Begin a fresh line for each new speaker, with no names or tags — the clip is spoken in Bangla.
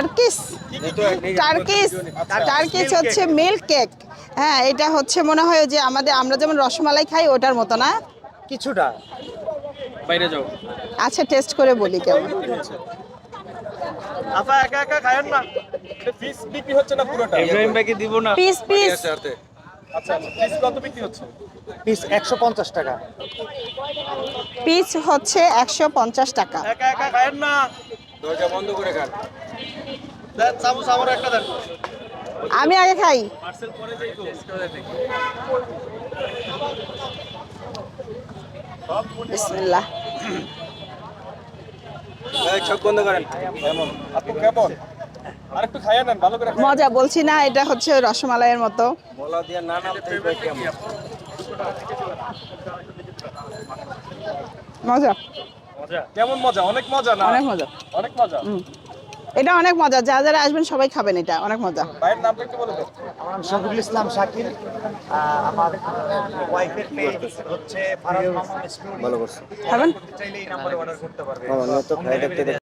টার্কিস টার্কিস টার্কিস হচ্ছে মিল্ক কেক হ্যাঁ এটা হচ্ছে মনে হয় যে আমাদের আমরা যেমন রসমালাই খাই ওটার মতো না?
কিছুটা।
বাইরে যাও।
আচ্ছা টেস্ট করে বলি কেমন
আপা একা একা খায়েন না।
পিস বিক্রি হচ্ছে না পুরোটা?
ইব্রাহিম ভাইকে দিব না।
পিস পিস
আচ্ছা আচ্ছা পিস কত বিক্রি হচ্ছে?
পিস একশো পঞ্চাশ টাকা।
পিস হচ্ছে একশো পঞ্চাশ টাকা।
একা একা খায়েন না।
দরজা বন্ধ করে খান।
চামচ আমার একটা দেন
আমি আগে খাই। বিসমিল্লাহ।
চোখ বন্ধ করেন। কেমন? আপু কেমন? আরেকটু খাইয়ে নেন ভালো করে
মজা বলছি না এটা হচ্ছে রসমালাইয়ের মতো।
বলা দিয়ে না না কেমন?
মজা।
কেমন মজা? অনেক মজা না?
অনেক মজা।
অনেক মজা।
এটা অনেক মজা। যা যারা আসবেন সবাই খাবেন এটা অনেক মজা।
ভাইয়ের নামটা একটু বলবেন
আমার নাম শফিকুল ইসলাম শাকিল। আমার ওয়াইফের মেয়ে হচ্ছে ফারাজ মামুন স্টুডিও
ভালো করছে।
খাবেন?
চাইলে এই নম্বরে অর্ডার করতে
আমার তো খাই দেখতে